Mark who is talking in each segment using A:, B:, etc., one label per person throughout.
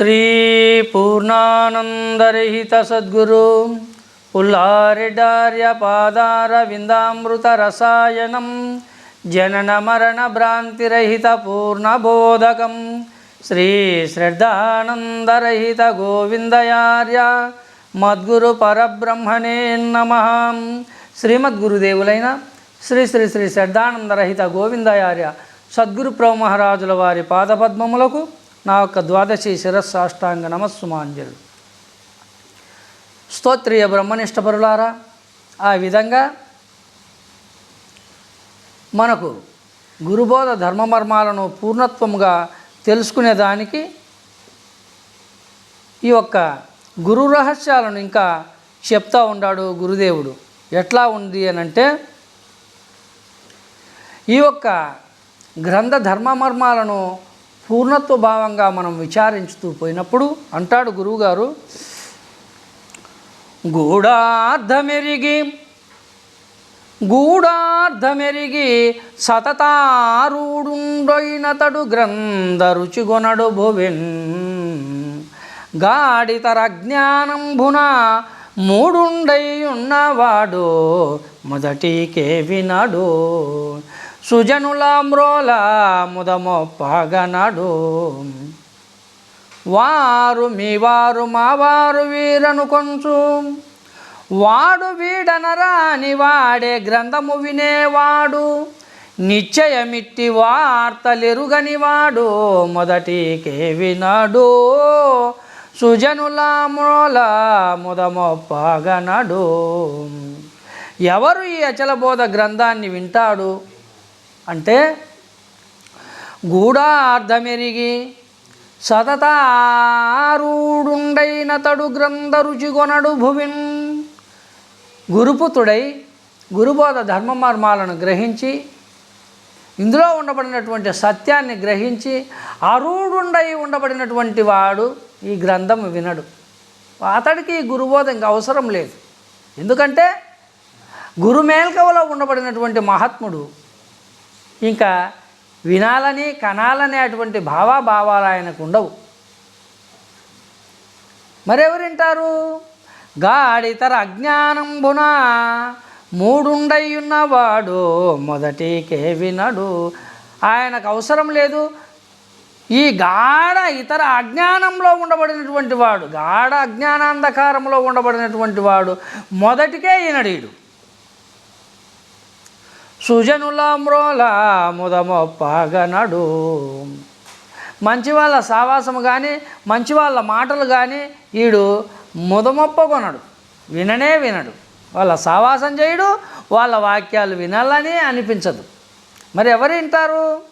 A: శ్రీ పూర్ణానందరహిత సద్గురు పుల్లారెడ్డార్య పాదార విందామృత రసాయనం జనన మరణ భ్రాంతిరహిత పూర్ణబోధకం శ్రీ శ్రద్ధానందరహిత గోవిందయార్య మద్గురు పరబ్రహ్మణే నమ. శ్రీమద్గురుదేవులైన శ్రీ శ్రీ శ్రీ శ్రద్ధానందరహిత గోవిందయార్య సద్గురు ప్రభు మహారాజుల వారి పాదపద్మములకు నా యొక్క ద్వాదశి శిరస్సాష్టాంగ నమస్సుమాంజలు. స్తోత్రియ బ్రహ్మనిష్టపరులారా ఆ విధంగా మనకు గురుబోధ ధర్మమర్మాలను పూర్ణత్వముగా తెలుసుకునేదానికి ఈ యొక్క గురు రహస్యాలను ఇంకా చెప్తా ఉన్నాడు గురుదేవుడు. ఎట్లా ఉంది అని అంటే ఈ యొక్క గ్రంథ ధర్మమర్మాలను పూర్ణత్వ భావంగా మనం విచారించుతూ పోయినప్పుడు అంటాడు గురువుగారు గూఢార్థమెరిగి గూఢార్థమెరిగి సతతారూఢుండైనతడు గ్రంథ రుచిగొనడు భువెన్. గాడితర జ్ఞానంభున మూడుండై ఉన్నవాడు మొదటికే వినడు. సుజనుల మ్రోల ముదమొప్పగనడు వారు మీ వారు మా వారు వీరను కొంచు. వాడు వీడనరాని వాడే గ్రంథము వినేవాడు. నిశ్చయమిట్టి వార్తలెరుగని వాడు మొదటికే వినడు. సుజనుల మూల ముదమొప్పగనడు ఎవరు ఈ అచలబోధ గ్రంథాన్ని వింటాడు? అంటే గూఢార్థమెరిగి సతతారూఢుండైనతడు గ్రంథ రుచిగొనడు భువిన్. గురుపుతుడై గురుబోధ ధర్మమర్మాలను గ్రహించి ఇందులో ఉండబడినటువంటి సత్యాన్ని గ్రహించి అరుడుండై ఉండబడినటువంటి వాడు ఈ గ్రంథం వినడు. అతడికి ఈ గురుబోధ ఇంకా అవసరం లేదు. ఎందుకంటే గురుమేల్కవలో ఉండబడినటువంటి మహాత్ముడు ఇంకా వినాలని కనాలనే అటువంటి భావాభావాలు ఆయనకు ఉండవు. మరెవరు వింటారు గాడితర అజ్ఞానంబున మూడుండయ్యున్నవాడు మొదటికే వినడు. ఆయనకు అవసరం లేదు. ఈ గాఢ ఇతర అజ్ఞానంలో ఉండబడినటువంటి వాడు గాఢ అజ్ఞానాంధకారంలో ఉండబడినటువంటి వాడు మొదటికే ఈనడీడు సుజనుల మ్రోల ముదమొప్పగనడు. మంచి వాళ్ళ సావాసం కానీ మంచి వాళ్ళ మాటలు కానీ వీడు ముదమొప్పగొనడు. విననే వినడు. వాళ్ళ సావాసం చేయడు వాళ్ళ వాక్యాలు వినాలని అనిపించదు. మరి ఎవరు వింటారు?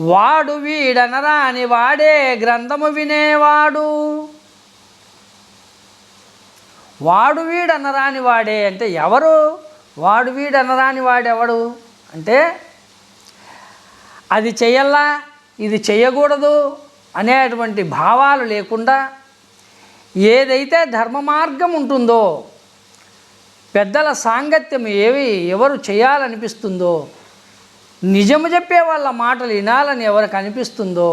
A: వాడు వీడనరా అని వాడే గ్రంథము వినేవాడు. వాడు వీడనరాని వాడే అంటే ఎవరు? వాడు వీడనరాని వాడెవడు? అంటే అది చేయల్లా ఇది చేయకూడదు అనేటువంటి భావాలు లేకుండా ఏదైతే ధర్మ మార్గం ఉంటుందో పెద్దల సాంగత్యం ఏవి ఎవరు చేయాలనిపిస్తుందో నిజము చెప్పే వాళ్ళ మాటలు వినాలని ఎవరికి అనిపిస్తుందో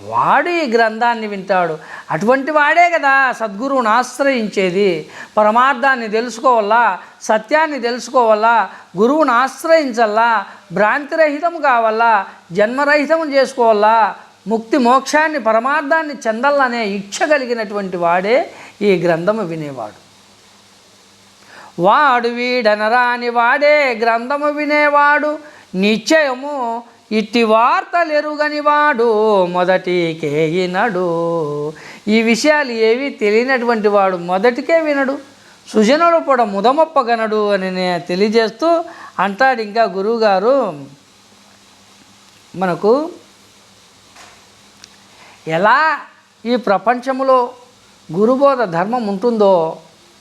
A: వాడు ఈ గ్రంథాన్ని వింటాడు. అటువంటి వాడే కదా సద్గురువుని ఆశ్రయించేది. పరమార్థాన్ని తెలుసుకోవాలా సత్యాన్ని తెలుసుకోవాలా గురువుని ఆశ్రయించాలా భ్రాంతిరహితం కావాలా జన్మరహితం చేసుకోవాలా ముక్తి మోక్షాన్ని పరమార్థాన్ని చెందాలనే ఇచ్చ కలిగినటువంటి వాడే ఈ గ్రంథము వినేవాడు. వాడు వీడనరాని వాడే గ్రంథము వినేవాడు. నిశ్చయము ఇట్టి వార్తలెరుగని వాడు మొదటికే వినడు. ఈ విషయాలు ఏవి తెలియనటువంటి వాడు మొదటికే వినడు. సుజనుడు కూడా ముదమొప్పగనడు అని నేను తెలియజేస్తూ అంటాడు ఇంకా గురువుగారు. మనకు ఎలా ఈ ప్రపంచంలో గురుబోధ ధర్మం ఉంటుందో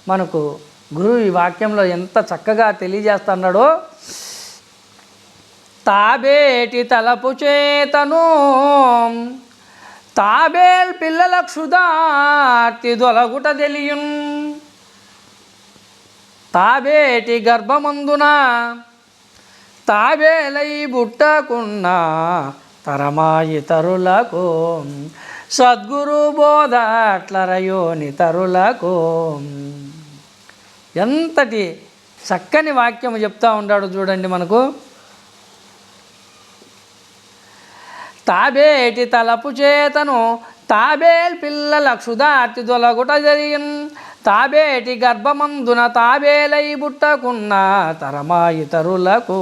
A: మనకు గురువు ఈ వాక్యంలో ఎంత చక్కగా తెలియజేస్తున్నాడో తాబేటి తలపు చేతను. తాబేల్ పిల్లల క్షుదార్తి దొలగుట తెలియున్. తాబేటి గర్భమందున తాబేలై బుట్టకున్న తరమాయి తరులకు. సద్గురు బోధ అట్లరయోని తరులకు. ఎంతటి చక్కని వాక్యం చెప్తా ఉంటాడు చూడండి మనకు. తాబేటి తలపు చేతను తాబేల్ పిల్లల క్షుదార్తి దొలగుట జరిగిన్. తాబేటి గర్భమందున తాబేలై బుట్టకున్న తరమా ఇతరులకు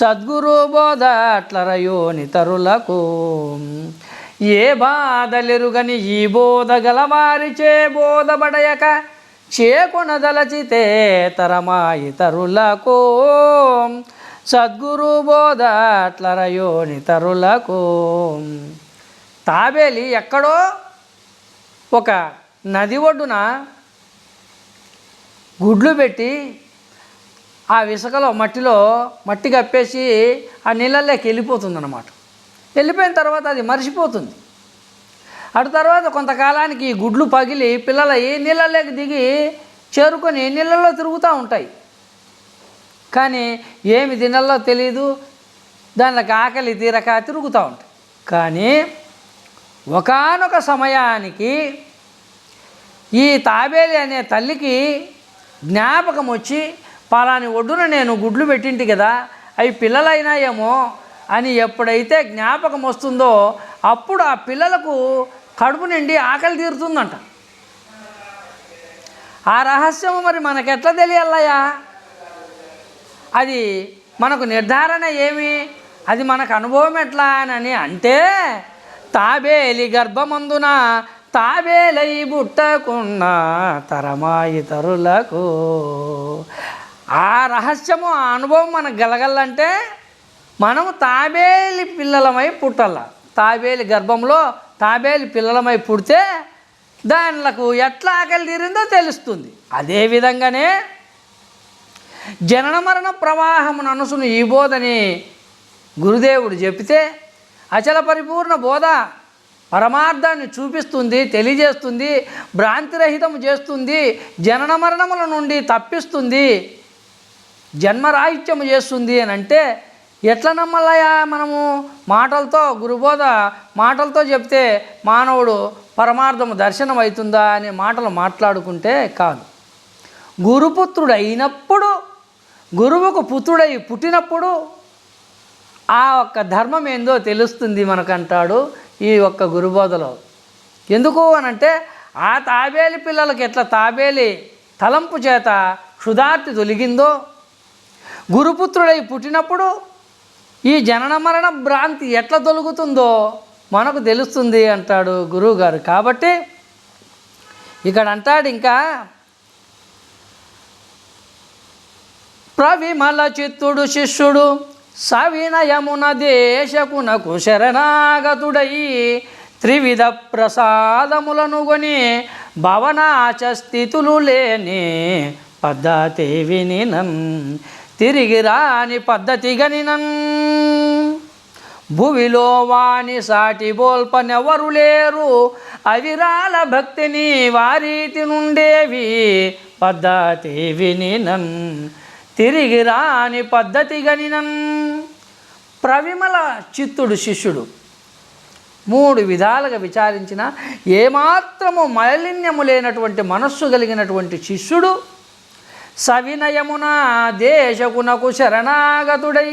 A: సద్గురు బోధ అట్లరయోని తరులకు. ఏ బాధలెరుగని ఈ బోధ గలవారిచే బోధబడయక చేకొనదలచితే తరమా ఇతరులకు సద్గురు బోధ అట్లరయోని తరులకు. తాబేలి ఎక్కడో ఒక నది ఒడ్డున గుడ్లు పెట్టి ఆ ఇసుకలో మట్టిలో మట్టి కప్పేసి ఆ నీళ్ళల్లోకి వెళ్ళిపోతుంది అనమాట వెళ్ళిపోయిన తర్వాత అది మర్చిపోతుంది అటు తర్వాత కొంతకాలానికి ఈ గుడ్లు పగిలి పిల్లలయ్యి నీళ్ళలోకి దిగి చేరుకొని నీళ్ళల్లో తిరుగుతూ ఉంటాయి. కానీ ఏమి తినాలో తెలియదు దానికి ఆకలి తీరక తిరుగుతూ ఉంటాయి. కానీ ఒకానొక సమయానికి ఈ తాబేలి అనే తల్లికి జ్ఞాపకం వచ్చి పలాని ఒడ్డున నేను గుడ్లు పెట్టింటి కదా అవి పిల్లలైనాయేమో అని ఎప్పుడైతే జ్ఞాపకం వస్తుందో అప్పుడు ఆ పిల్లలకు కడుపు నిండి ఆకలి తీరుతుందంట. ఆ రహస్యం మరి మనకెట్లా తెలియాలయ్యా? అది మనకు నిర్ధారణ ఏమి? అది మనకు అనుభవం ఎట్లా అని అంటే తాబేలి గర్భమందున తాబేలై బుట్టకున్న తరమా ఇతరులకు ఆ రహస్యము ఆ అనుభవం మనకు గలగలంటే మనము తాబేలి పిల్లలమై పుట్టాల. తాబేలి గర్భంలో తాబేలి పిల్లలమై పుడితే దానిలకు ఎట్లా ఆకలి తీరిందో తెలుస్తుంది. అదేవిధంగానే జనన మరణ ప్రవాహమును అనుసును ఈ బోధని గురుదేవుడు చెప్తే అచల పరిపూర్ణ బోధ పరమార్థాన్ని చూపిస్తుంది తెలియజేస్తుంది భ్రాంతిరహితం చేస్తుంది జనన మరణముల నుండి తప్పిస్తుంది జన్మరాహిత్యము చేస్తుంది అని అంటే ఎట్లా నమ్మలయా మనము? మాటలతో గురుబోధ మాటలతో చెప్తే మానవుడు పరమార్థము దర్శనం అవుతుందా అనే మాటలు మాట్లాడుకుంటే కాదు. గురుపుత్రుడు అయినప్పుడు గురువుకు పుత్రుడై పుట్టినప్పుడు ఆ ఒక్క ధర్మం ఏందో తెలుస్తుంది మనకంటాడు ఈ ఒక్క గురుబోధలో. ఎందుకు అనంటే ఆ తాబేలి పిల్లలకి ఎట్లా తాబేలి తలంపు చేత క్షుధార్తి తొలగిందో గురుపుత్రుడై పుట్టినప్పుడు ఈ జనన మరణ భ్రాంతి ఎట్లా తొలుగుతుందో మనకు తెలుస్తుంది అంటాడు గురువుగారు. కాబట్టి ఇక్కడ అంటాడు ఇంకా ప్రవిమల చిత్తుడు శిష్యుడు. సవినయమున దేశకునకు శరణాగతుడై త్రివిధ ప్రసాదములను కొని భవనాచ స్థితులు లేని పద్ధతి వినినన్ తిరిగి రాని పద్ధతి గనినన్ భువిలో వాణి సాటి బోల్పనెవరు లేరు. అవిరాల భక్తిని వారీతి నుండేవి పద్ధతి వినినన్ తిరిగి రాని పద్ధతి గనినన్. ప్రవిమల చిత్తుడు శిష్యుడు. మూడు విధాలుగా విచారించిన ఏమాత్రము మాలిన్యము లేనటువంటి మనస్సు కలిగినటువంటి శిష్యుడు సవినయమున దేశకునకు శరణాగతుడై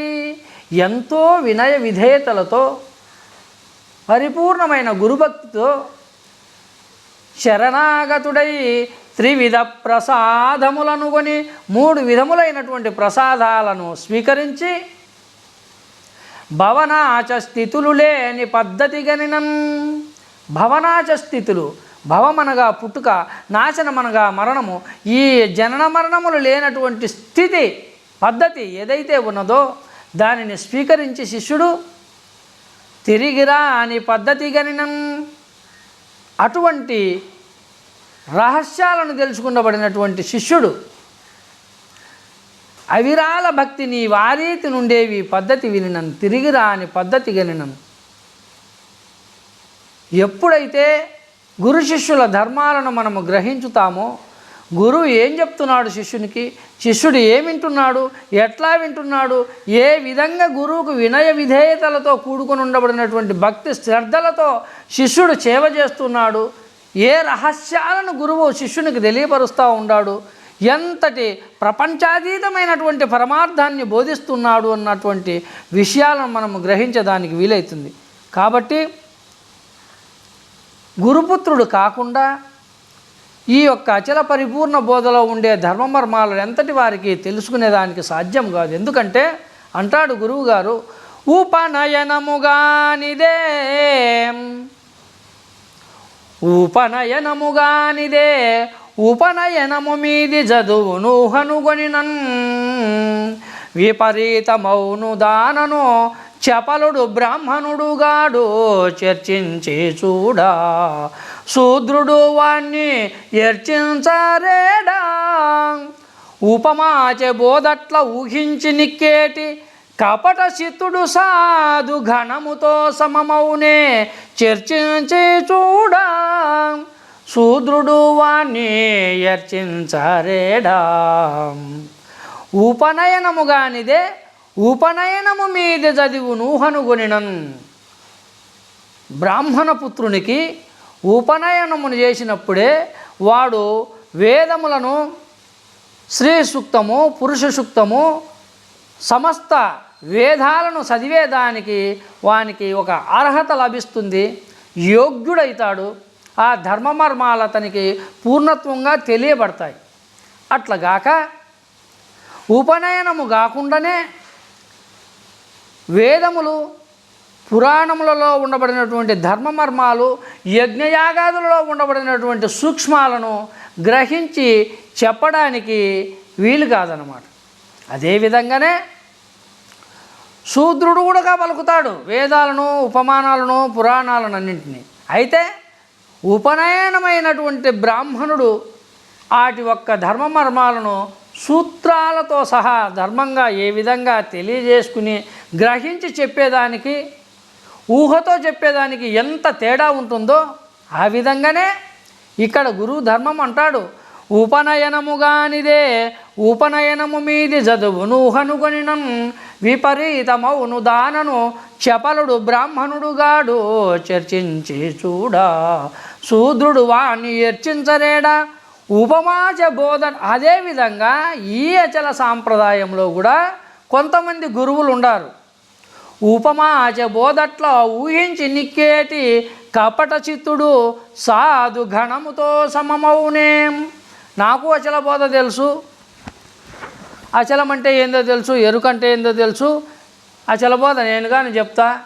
A: ఎంతో వినయ విధేయతలతో పరిపూర్ణమైన గురుభక్తితో శరణాగతుడై త్రివిధ ప్రసాదములను కొని మూడు విధములైనటువంటి ప్రసాదాలను స్వీకరించి భవనాచ స్థితులు లేని పద్ధతి గనినన్ భవనాచ స్థితులు భవమనగా పుట్టుక నాశనమనగా మరణము ఈ జనన మరణములు లేనటువంటి స్థితి పద్ధతి ఏదైతే ఉన్నదో దానిని స్వీకరించి శిష్యుడు తిరిగిరా అని పద్ధతి గనినం అటువంటి రహస్యాలను తెలుసుకునబడినటువంటి శిష్యుడు. అవిరాల భక్తిని వారీతి నుండేవి పద్ధతి వినినం తిరిగి రాని పద్ధతి గనినను ఎప్పుడైతే గురు శిష్యుల ధర్మాలను మనము గ్రహించుతామో గురువు ఏం చెప్తున్నాడు శిష్యునికి? శిష్యుడు ఏం వింటున్నాడు? ఎట్లా వింటున్నాడు? ఏ విధంగా గురువుకు వినయ విధేయతలతో కూడుకొని ఉండబడినటువంటి భక్తి శ్రద్ధలతో శిష్యుడు సేవ చేస్తున్నాడు? ఏ రహస్యాలను గురువు శిష్యునికి తెలియపరుస్తూ ఉన్నాడు ఎంతటి ప్రపంచాతీతమైనటువంటి పరమార్థాన్ని బోధిస్తున్నాడు అన్నటువంటి విషయాలను మనం గ్రహించడానికి వీలవుతుంది కాబట్టి గురుపుత్రుడు కాకుండా ఈ యొక్క అచల పరిపూర్ణ బోధలో ఉండే ధర్మమర్మాలు ఎంతటి వారికి తెలుసుకునేదానికి సాధ్యం కాదు. ఎందుకంటే అంటాడు గురువుగారు ఉపనయనముగానిదే ఉపనయనముగానిదే ఉపనయనము మీది చదువును హనుగొనినన్. విపరీతమౌను దానను చపలుడు బ్రాహ్మణుడుగాడు చర్చించి చూడా. శూద్రుడు వాణ్ణి ఎర్చించరేడా ఉపమాచ బోధట్ల ఊహించి నిక్కేటి కపట చిత్తుడు సాధు ఘనముతో సమమౌనే చర్చించి చూడా. శూద్రుడు వాణ్ణి ఎర్చించరేడా ఉపనయనము గానిదే ఉపనయనము మీద చదివు నూహనుగొనినన్ బ్రాహ్మణ పుత్రునికి ఉపనయనమును చేసినప్పుడే వాడు వేదములను స్త్రీ సూక్తము పురుష సూక్తము సమస్త వేదాలను చదివేదానికి వానికి ఒక అర్హత లభిస్తుంది. యోగ్యుడైతాడు. ఆ ధర్మమర్మాలు అతనికి పూర్ణత్వంగా తెలియబడతాయి. అట్లగాక ఉపనయనము కాకుండానే వేదములు పురాణములలో ఉండబడినటువంటి ధర్మమర్మాలు యజ్ఞయాగాదులలో ఉండబడినటువంటి సూక్ష్మాలను గ్రహించి చెప్పడానికి వీలు కాదనమాట అదేవిధంగానే శూద్రుడు కూడా పలుకుతాడు వేదాలను ఉపమానాలను పురాణాలను అన్నింటినీ అయితే ఉపనయనమైనటువంటి బ్రాహ్మణుడు వాటి ఒక్క ధర్మమర్మాలను సూత్రాలతో సహా ధర్మంగా ఏ విధంగా తెలియజేసుకుని గ్రహించి చెప్పేదానికి ఊహతో చెప్పేదానికి ఎంత తేడా ఉంటుందో ఆ విధంగానే ఇక్కడ గురువు ధర్మం అంటాడు. ఉపనయనముగానిదే ఉపనయనము మీది చదువును హనుగొనినం విపరీతమౌను దానను చపలుడు బ్రాహ్మణుడుగాడు చర్చించి చూడా. శూద్రుడు వాణ్ణి ఎర్చించరేడా ఉపమాచ బోధన అదేవిధంగా ఈ అచల సాంప్రదాయంలో కూడా కొంతమంది గురువులు ఉండారు ఉపమాచ బోధట్ల ఊహించి నిక్కేటి కపట చిత్తుడు సాధు ఘనముతో సమమౌనేం? నాకు అచల బోధ తెలుసు. అచలం అంటే ఏందో తెలుసు ఎరుకంటే ఏందో తెలుసు. అచల బోధ నేను కానీ చెప్తా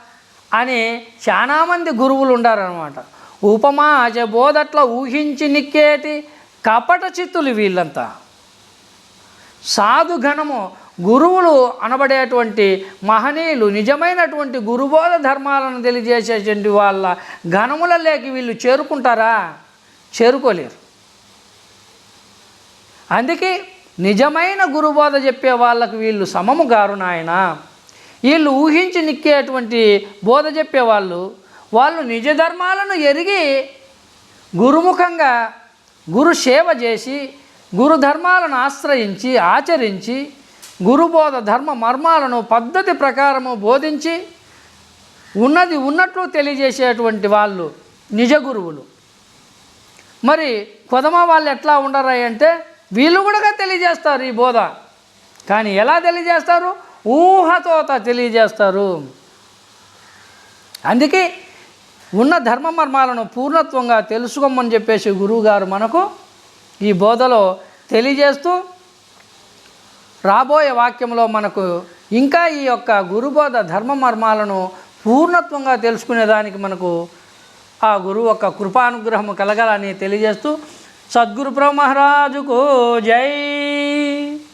A: అని చాలామంది గురువులు ఉండారనమాట ఉపమాచ బోధట్ల ఊహించి నిక్కేటి కపట చిత్తులు వీళ్ళంతా. సాధుగణము గురువులు అనబడేటువంటి మహనీయులు నిజమైనటువంటి గురుబోధ ధర్మాలను తెలియజేసేటువంటి వాళ్ళ ఘనములలోకి వీళ్ళు చేరుకుంటారా? చేరుకోలేరు. అందుకే నిజమైన గురుబోధ చెప్పే వాళ్ళకు వీళ్ళు సమము గారు నాయన. వీళ్ళు ఊహించి నిక్కేటువంటి బోధ చెప్పేవాళ్ళు వాళ్ళు నిజ ధర్మాలను ఎరిగి గురుముఖంగా గురు సేవ చేసి గురు ధర్మాలను ఆశ్రయించి ఆచరించి గురుబోధ ధర్మ మర్మాలను పద్ధతి ప్రకారము బోధించి ఉన్నది ఉన్నట్లు తెలియజేసేటువంటి వాళ్ళు నిజ గురువులు. మరి కొదమ వాళ్ళు ఎట్లా ఉండరాయంటే అంటే వీళ్ళు కూడా తెలియజేస్తారు ఈ బోధ. కానీ ఎలా తెలియజేస్తారు? ఊహతోత తెలియజేస్తారు. అందుకే ఉన్న ధర్మ మర్మాలను పూర్ణత్వంగా తెలుసుకోమని చెప్పేసి గురువుగారు మనకు ఈ బోధలో తెలియజేస్తూ రాబోయే వాక్యంలో మనకు ఇంకా ఈ యొక్క గురుబోధ ధర్మ మర్మాలను పూర్ణత్వంగా తెలుసుకునేదానికి మనకు ఆ గురువు యొక్క కృపానుగ్రహము కలగాలని తెలియజేస్తూ सदगुरु प्रभु महाराज को जय।